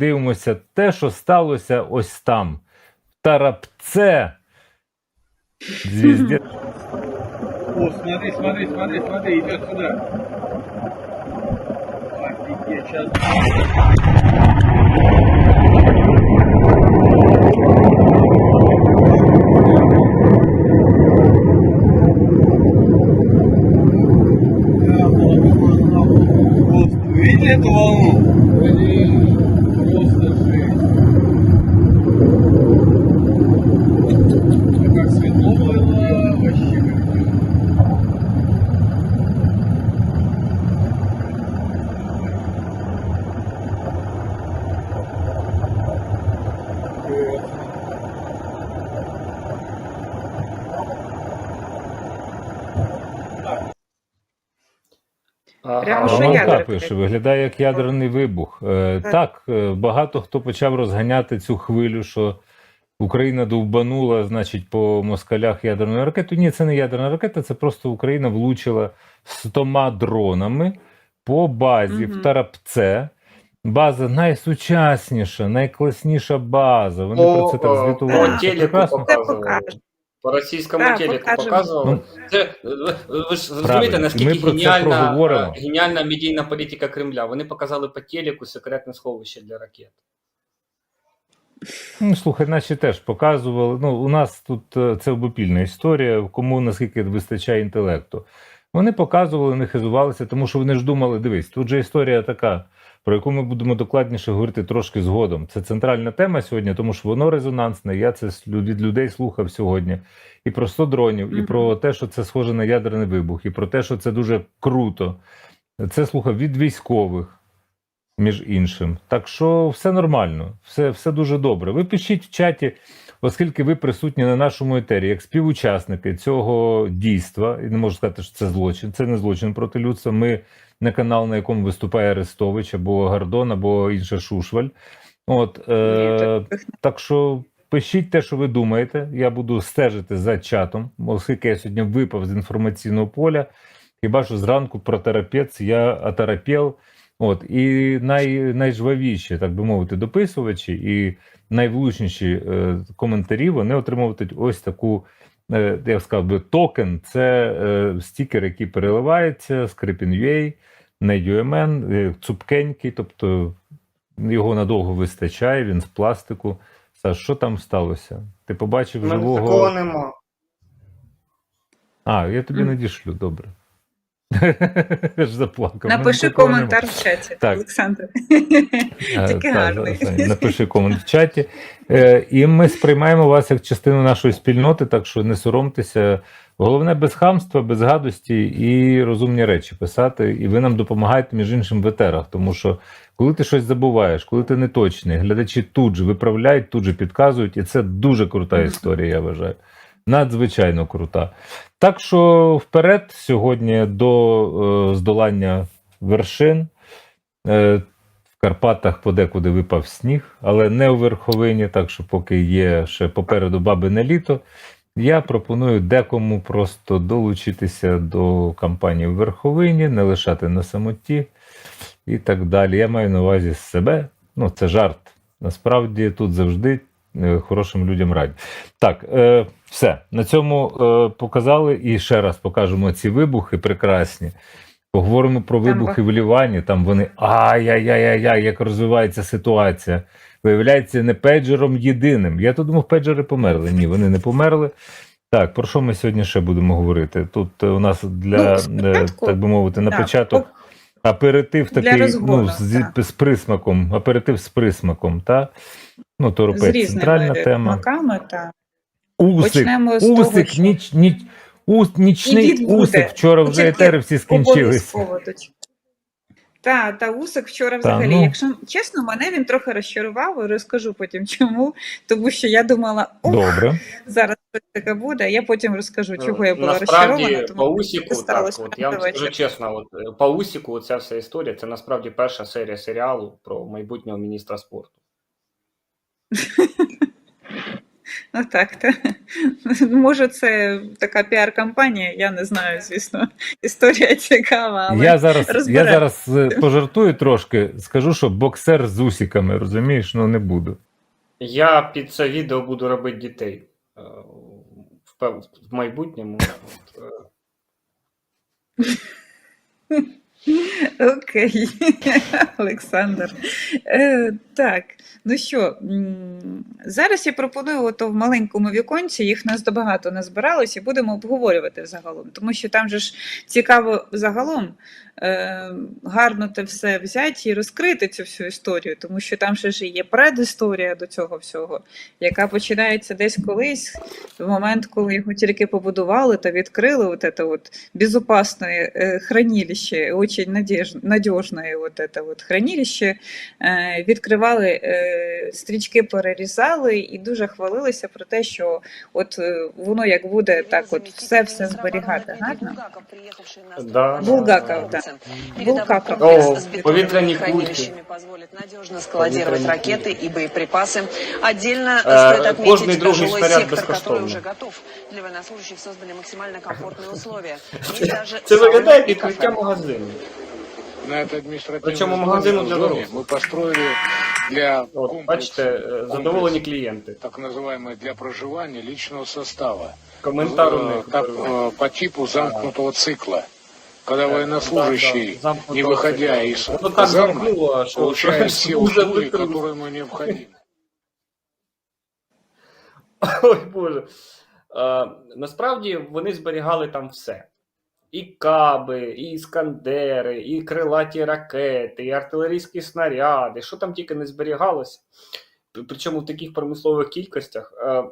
дивимося те, що сталося ось там. Тарапце. Звізді. О, смотри, смотри, смотри, смотри. Офигеть, сейчас. Видели эту волну? Прямо що ядерка. пише, виглядає як ядерний вибух. Е, Так. так, е, багато хто почав розганяти цю хвилю, що Україна довбанула, значить, по москалях ядерною ракетою. Ні, це не ядерна ракета, це просто Україна влучила стома дронами по базі в Тарапце. База найсучасніша, найкласніша база. Вони По, про це так е, звітували. Це прекрасно. Це. По російському Так, телеку покажемо. показували. Ну, Це ви, ви ж розумієте, наскільки геніальна, е, геніальна медійна політика Кремля. Вони показали по телеку секретне сховище для ракет. Ну, слухай, наші теж показували. Ну, у нас тут е, це обопільна історія, кому наскільки вистачає інтелекту. Вони показували, не хизувалися, тому що вони ж думали, дивись, тут же історія така, про яку ми будемо докладніше говорити трошки згодом. Це центральна тема сьогодні, тому що воно резонансне. Я це від людей слухав сьогодні. І про 100 дронів, і про те, що це схоже на ядерний вибух, і про те, що це дуже круто. Це слухав від військових між іншим. Так що все нормально, все, все дуже добре. Ви пишіть в чаті, оскільки ви присутні на нашому етері, як співучасники цього дійства, і не можу сказати, що це злочин. Це не злочин проти людства. Ми не канал, на якому виступає Арестович або Гордон, або інша Шушваль. От, е, так що пишіть те, що ви думаєте. Я буду стежити за чатом, оскільки я сьогодні випав з інформаційного поля. Хіба що зранку про терапець я атарапєл. От і най, найжвавіші, так би мовити, дописувачі і найвлучніші е, коментарі вони отримуватимуть ось таку, е, я б сказав би, токен. Це е, стікер, який переливається з Крипін.ua, на UMN, е, цупкенький, тобто його надовго вистачає, він з пластику. Саш, що там сталося? Ти побачив У мене живого. такого нема. А, я тобі надішлю, добре. Заплакав. Напиши коментар в чаті, Так. Олександр. Е, Тільки гарний. Напиши комент в чаті. Е, І ми сприймаємо вас як частину нашої спільноти, так що не соромтеся. Головне без хамства, без гадості і розумні речі писати. І ви нам допомагаєте, між іншим, в етерах. Тому що коли ти щось забуваєш, коли ти неточний, глядачі тут же виправляють, тут же підказують, і це дуже крута історія, я вважаю. Надзвичайно крута. Так що вперед сьогодні до е, здолання вершин. Е, в Карпатах подекуди випав сніг, але не у верховині, так що поки є ще попереду бабине літо. Я пропоную декому просто долучитися до кампанії в верховині, не лишати на самоті і так далі. Я маю на увазі себе. Ну, це жарт. Насправді тут завжди хорошим людям раді. Так, е, все. На цьому е, показали і ще раз покажемо ці вибухи прекрасні. Поговоримо про вибухи в Лівані. Там вони ай-яй-яй-яй, як розвивається ситуація. Виявляється, не пейджером єдиним. Я то думав, пейджери померли. Ні, вони не померли. Так, про що ми сьогодні ще будемо говорити? Тут е, у нас для, Ну, е, так би мовити, на так, початок аперитив такий розгону, ну, з, так. з присмаком, аперитив з присмаком, та? Ну, торопець центральна тема. маками, так. Усик, Почнемо з того, що- ніч, ніч, ус, нічний усик. Вчора вже етери всі скінчилися. Та, та Усик вчора взагалі, ну. якщо чесно, мене він трохи розчарував, і розкажу потім чому. Тому що я думала, ох, Добре. зараз щось таке буде. Я потім розкажу, чого я була насправді розчарована. по усіку, так, от, я вам скажу чесно, от, е, по усіку ця вся історія це насправді перша серія серіалу про майбутнього міністра спорту. Ну так, та. може, це така піар-кампанія, я не знаю, звісно. Історія цікава, але Я зараз, я зараз е, пожартую трошки, скажу, що боксер з усіками, розумієш, ну не буду. Я під це відео буду робити дітей е, в, в майбутньому. Е, Окей, Олександр. Е, так, ну що, зараз я пропоную ото в маленькому віконці, їх нас добагато не збиралось, і будемо обговорювати загалом, тому що там же ж цікаво загалом е, гарно те все взяти і розкрити цю всю історію, тому що там ще ж є предісторія до цього всього, яка починається десь колись, в момент, коли його тільки побудували та відкрили, от це от безопасное э, хранилище, очень надеж... надежное вот это вот хранилище, е, відкривали, е, стрічки перерізали і дуже хвалилися про те, що от е, воно як буде так от все все зберігати гарно. Да. Булгаков, да. Булгаков. О, повітряні кульки. хранилищами позволит надежно складировать Повітряні ракеты и боеприпасы. Отдельно Э, стоит кожный отметить другий жилой снаряд сектор, который безкоштовно. уже готов. Для военнослужащих создали максимально комфортные условия. Есть даже Це виглядає сауны и відкриття кафе. магазину. На этой административной Причому зоне- магазину для зоне дорослих. мы построили для От, комплекса- бачите, е, задоволені клієнти. так называемое для проживания личного состава. Коментар у Э, них. так, э, по типу замкнутого цикла. Когда военнослужащий, Да, да, замкнутого не выходя цикла. из Воно так казармы, замкнуло, що получает все що услуги, закрили. которые ему необходимы. Ой Боже. Е, насправді вони зберігали там все. І каби, і іскандери, і крилаті ракети, і артилерійські снаряди. Що там тільки не зберігалося. Причому в таких промислових кількостях. Е,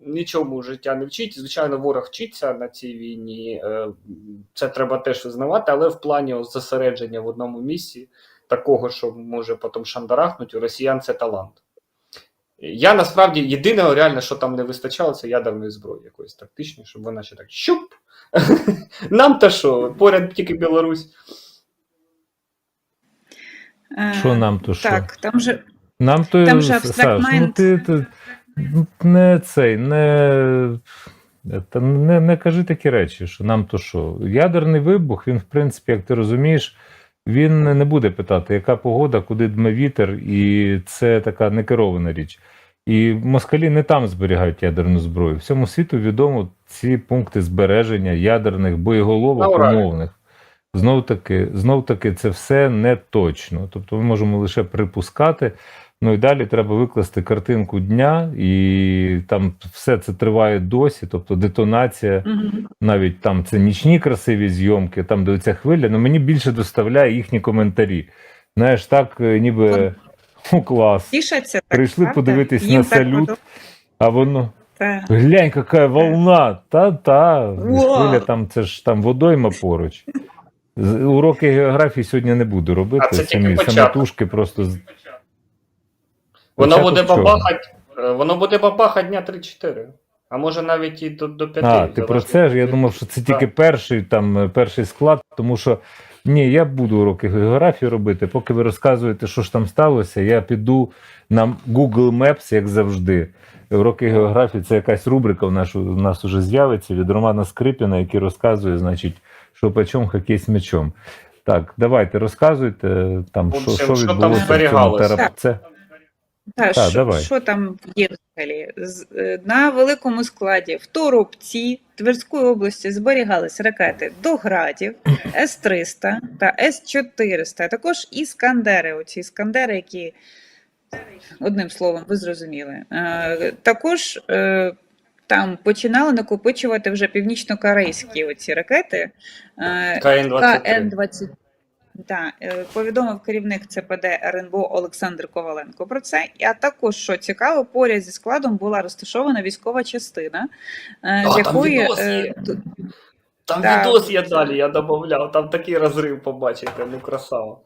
Нічому життя не вчить. Звичайно, ворог вчиться на цій війні. е, Це треба теж визнавати, але в плані зосередження в одному місці, такого, що може потім шандарахнути, у росіян це талант. Я насправді єдине реально, що там не вистачало, це ядерної зброї якоїсь тактичної, щоб вона ще так щуп. Нам то що, поряд тільки Білорусь. Е, Що нам то що? Так, там же Нам то Там же Саш, ну ти, ти не цей, не, та не, не кажи такі речі, що нам то що. Ядерний вибух, він, в принципі, як ти розумієш, він не буде питати, яка погода, куди дме вітер, і це така некерована річ. І москалі не там зберігають ядерну зброю. Всьому світу відомо ці пункти збереження ядерних боєголовок умовних. Знов таки, знов таки, це все не точно. Тобто ми можемо лише припускати. Ну і далі треба викласти картинку дня, і там все це триває досі. Тобто детонація, Мгм. навіть там це нічні красиві зйомки, там де ця хвиля. Ну мені більше доставляє їхні коментарі. Знаєш, так е, ніби у клас. тішаться. Так, Прийшли правда? подивитись Їм на салют. подобається. А воно Так. глянь, яка волна! Та-та. Хвиля там це ж там водойма поруч. Уроки географії сьогодні не буду робити. А це тільки самі самотужки просто Воно буде бабахать, е, воно буде бабахать дня 3-4. А може навіть і до, до 5. А, ти про це ж? Я думав, що це тільки перший там е, перший склад, тому що ні, я буду уроки географії робити. Поки ви розказуєте, що ж там сталося, я піду на Google Maps, як завжди. Уроки географії це якась рубрика в нашу у нас уже з'явиться від Романа Скрипіна, який розказує, значить, що по чому хокей з м'ячом. Так, давайте розказуйте там, В що, общем, що що там в зберігалося? Це Та, Та, що, давай. що там є взагалі? З- е, На великому складі в Торопці Тверської області зберігались ракети до градів, С-300 та С-400, а також іскандери. Оці іскандери, які одним словом, ви зрозуміли. Е, Також е, там починали накопичувати вже північно-корейські оці ракети. Е, КН-23. КН-20. Да, е, повідомив керівник ЦПД РНБО Олександр Коваленко про це. А також, що цікаво, поряд зі складом була розташована військова частина, е, А, з якої е, є. т- Там відос я далі, я додавав, там такий розрив побачите, ну красава.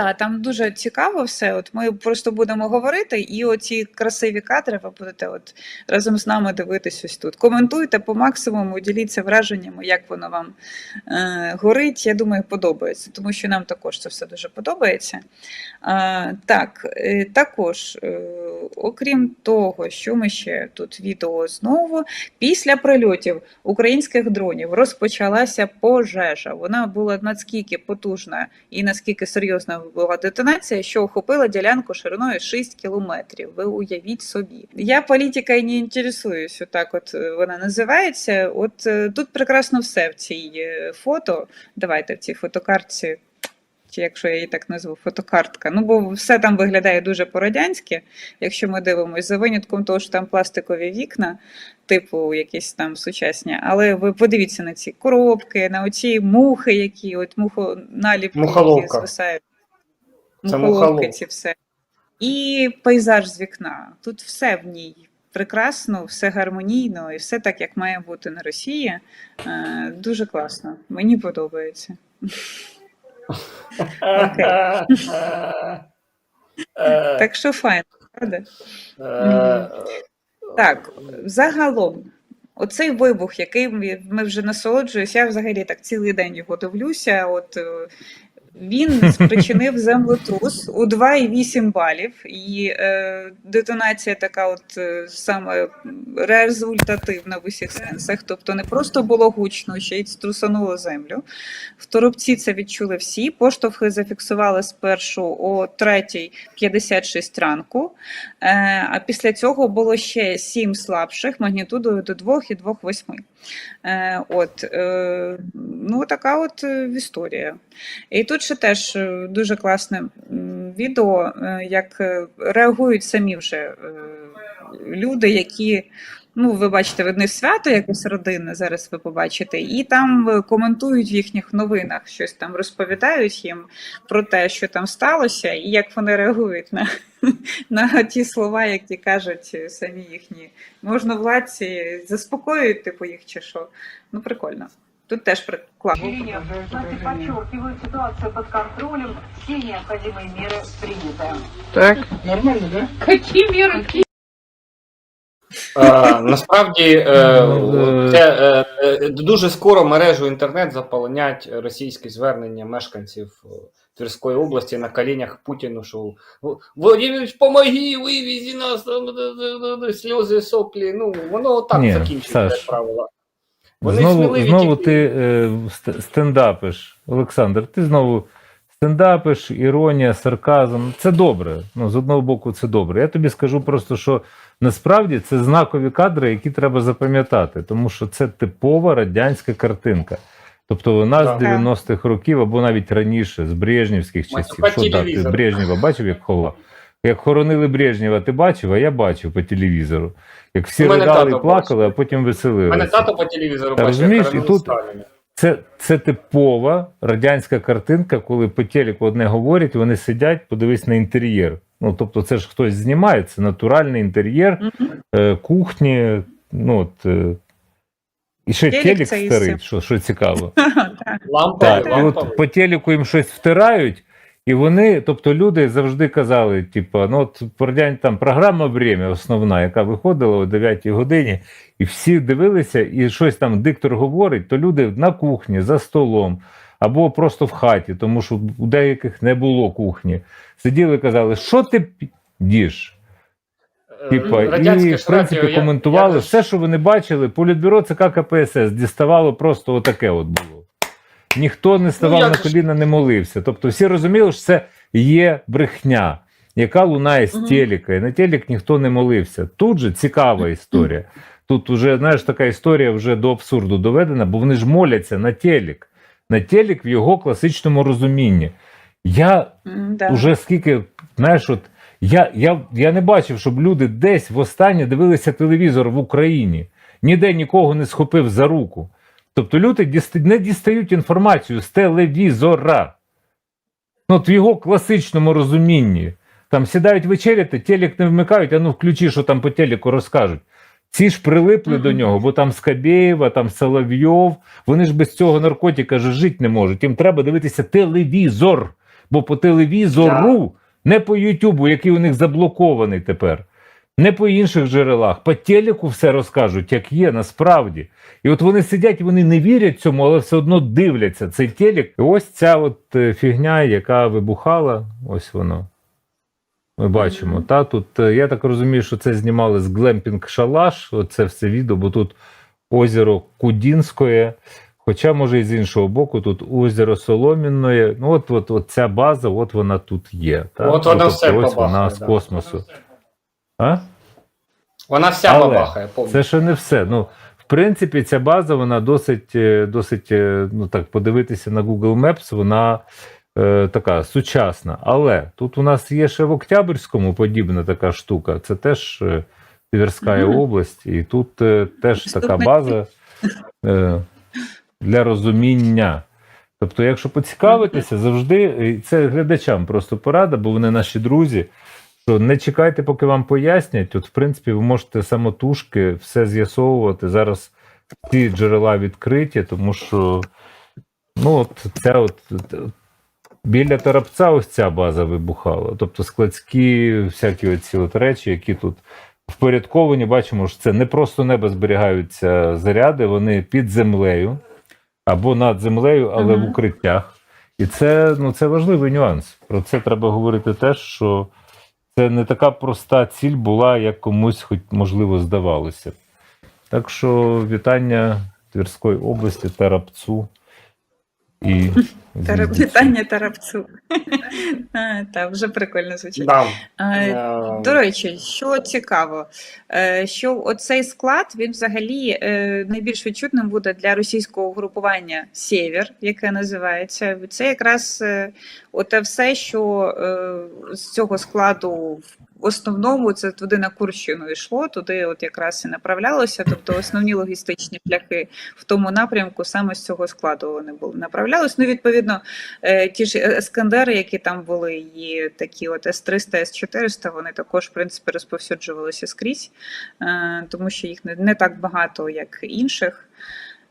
Та, там дуже цікаво все. От ми просто будемо говорити, і оці красиві кадри ви будете от разом з нами дивитись ось тут. Коментуйте по максимуму, діліться враженнями, як воно вам е, горить. Я думаю, подобається, тому що нам також це все дуже подобається. Е, так, е, також е, окрім того, що ми ще тут відео знову, після прильотів українських дронів розпочалася пожежа. Вона була наскільки потужна і наскільки серйозна була детонація, що охопила ділянку шириною 6 кілометрів. Ви уявіть собі. Я політикою не інтересуюсь, отак от е, вона називається. От е, тут прекрасно все в цій е, фото. Давайте в цій фотокартці. Чи якщо я її так назву, фотокартка. Ну, бо все там виглядає дуже по-радянськи, якщо ми дивимося, за винятком того, що там пластикові вікна, типу якісь там сучасні. Але ви подивіться на ці коробки, на оці мухи, які от мухо наліпки, які звисають. Це Мухоловки ці все. І пейзаж з вікна. Тут все в ній прекрасно, все гармонійно і все так, як має бути на Росії. Е, дуже класно. Мені подобається. Так що файно, правда? Так, загалом, оцей вибух, який ми вже насолоджуємося, я взагалі так цілий день його дивлюся. От він спричинив землетрус у 2,8 балів, і е, детонація така, от е, саме результативна в усіх сенсах. Тобто не просто було гучно, ще й струсануло землю. В Торопці це відчули всі. Поштовхи зафіксували спершу о 3.56 ранку. Е, А після цього було ще сім слабших магнітудою до 2 і 2,8. Е, От, е, ну, така от е, історія. І тут ще теж е, дуже класне відео, е, як е, реагують самі вже люди, які. Ну, ви бачите, в одних свято якесь родинне, зараз ви побачите, і там коментують в їхніх новинах, щось там розповідають їм про те, що там сталося, і як вони реагують на, на ті слова, які кажуть самі їхні можновладці, заспокоюють типу їх чи що. Ну, прикольно. Тут теж прикладно. Население власти подчеркивают ситуацию под контролем, все необходимые меры приняты. Так, нормально, да? Какие меры? Е, Насправді е, Е, це е, е, дуже скоро мережу інтернет заполонять російські звернення мешканців е, Тверської області на колінях Путіну, що Володимирович, помоги, вивезі нас там, д- д- д- д- сльози, соплі. Ну, воно так Ні, закінчується, Саш, як правило. Вони Знову, знову тільки- ти е, стендапиш, Олександр. Ти знову стендапиш, іронія, сарказм. Це добре. Ну, з одного боку, це добре. Я тобі скажу просто, що насправді це знакові кадри, які треба запам'ятати, тому що це типова радянська картинка. Тобто вона Так. з 90-х років або навіть раніше, з Брежнівських часів. Що так, ти. Брежнєва бачив, як ховав? Як хоронили Брежнєва, ти бачив, а я бачив по телевізору. Як всі ридали плакали, а потім У веселилися. мене тато по телевізору Та бачив, розумієш, і тут- Це, це типова радянська картинка, коли по телеку одне говорять, вони сидять, подивись на інтер'єр. Ну, тобто, це ж хтось знімає, це натуральний інтер'єр, е, кухні. Ну, от, е, і ще Телек телек старий, що, що цікаво. Ламповий, Так, і от по телеку їм щось втирають, і вони, тобто люди завжди казали, типу, ну от радянь там програма «Время» основна, яка виходила о 9 годині, і всі дивилися, і щось там диктор говорить, то люди на кухні, за столом, або просто в хаті, тому що у деяких не було кухні. Сиділи і казали, що ти діж? Типа, і в принципі радіо, я- коментували я- все, що вони бачили. Політбюро ЦК КПСС діставало просто отаке от було. Ніхто не ставав Ну, на коліна, не молився. Тобто всі розуміли, що це є брехня, яка лунає з Мгм. телека. І на телек ніхто не молився. Тут же цікава історія. Тут уже, знаєш, така історія вже до абсурду доведена, бо вони ж моляться на телек. На телек в його класичному розумінні. Я да. Уже скільки, знаєш, от я, я, я не бачив, щоб люди десь востаннє дивилися телевізор в Україні, ніде нікого не схопив за руку. Тобто люди не дістають інформацію з телевізора. Ну, от в його класичному розумінні. Там сідають вечеряти, телек не вмикають, а ну включи, що там по телеку розкажуть. Ці ж прилипли Мгм. до нього, бо там Скабєєва, там Соловйов, вони ж без цього наркотика ж жити не можуть. Їм треба дивитися телевізор. Бо по телевізору, не по Ютубу, який у них заблокований тепер, не по інших джерелах, по телеку все розкажуть, як є насправді. І от вони сидять, вони не вірять цьому, але все одно дивляться цей телек. І ось ця от е, фігня, яка вибухала, ось воно. Ми бачимо. Та тут е, я так розумію, що це знімали з Глемпінг Шалаш. Оце все відео, бо тут озеро Кудінське. Хоча, може, і з іншого боку, тут озеро Соломінної. Ну, от, от, от ця база, от вона тут є. Та? От вона Ну, все тобто ось бабахає, вона з да. космосу. А? Вона вся Але бабахає повністю. Це ще не все. Ну, в принципі, ця база, вона досить, е, досить, е, ну так, подивитися на Google Maps, вона е, така сучасна. Але тут у нас є ще в Октябрьському подібна така штука. Це теж е, Тверська Мгм. область, і тут е, теж така база е, для розуміння. Тобто, якщо поцікавитися, завжди і це глядачам просто порада, бо вони наші друзі. Що не чекайте, поки вам пояснять. От, в принципі, ви можете самотужки все з'ясовувати. Зараз ці джерела відкриті, тому що ну, от ця от, от, біля Тарапця ось ця база вибухала. Тобто складські всякі оці от речі, які тут впорядковані, бачимо, що це не просто небо зберігаються заряди, вони під землею або над землею, але Мгм. в укриттях. І це, ну, це важливий нюанс. Про це треба говорити теж, що це не така проста ціль була, як комусь, хоч можливо, здавалося. Так що вітання Тверської області, Тарапцу і Тарап... Вітання Тарапцу. Та, вже прикольно звучить. Да. Е, До речі, що цікаво, е, що оцей склад він взагалі е, найбільш відчутним буде для російського угрупування Сєвєр, яке називається. Це якраз е, оте все, що е, з цього складу в основному це туди на Курщину йшло, туди от якраз і направлялося. Тобто основні логістичні шляхи в тому напрямку саме з цього складу вони були направлялись. Ну, відповідно, Е, Ті ж Ескандери, які там були, і такі от С-300, С-400, вони також, в принципі, розповсюджувалися скрізь, е, тому що їх не, не так багато, як інших.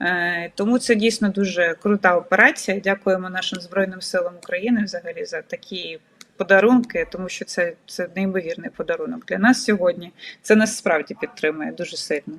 Е, Тому це дійсно дуже крута операція. Дякуємо нашим Збройним силам України взагалі за такі подарунки, тому що це, це неймовірний подарунок для нас сьогодні. Це нас справді підтримує дуже сильно.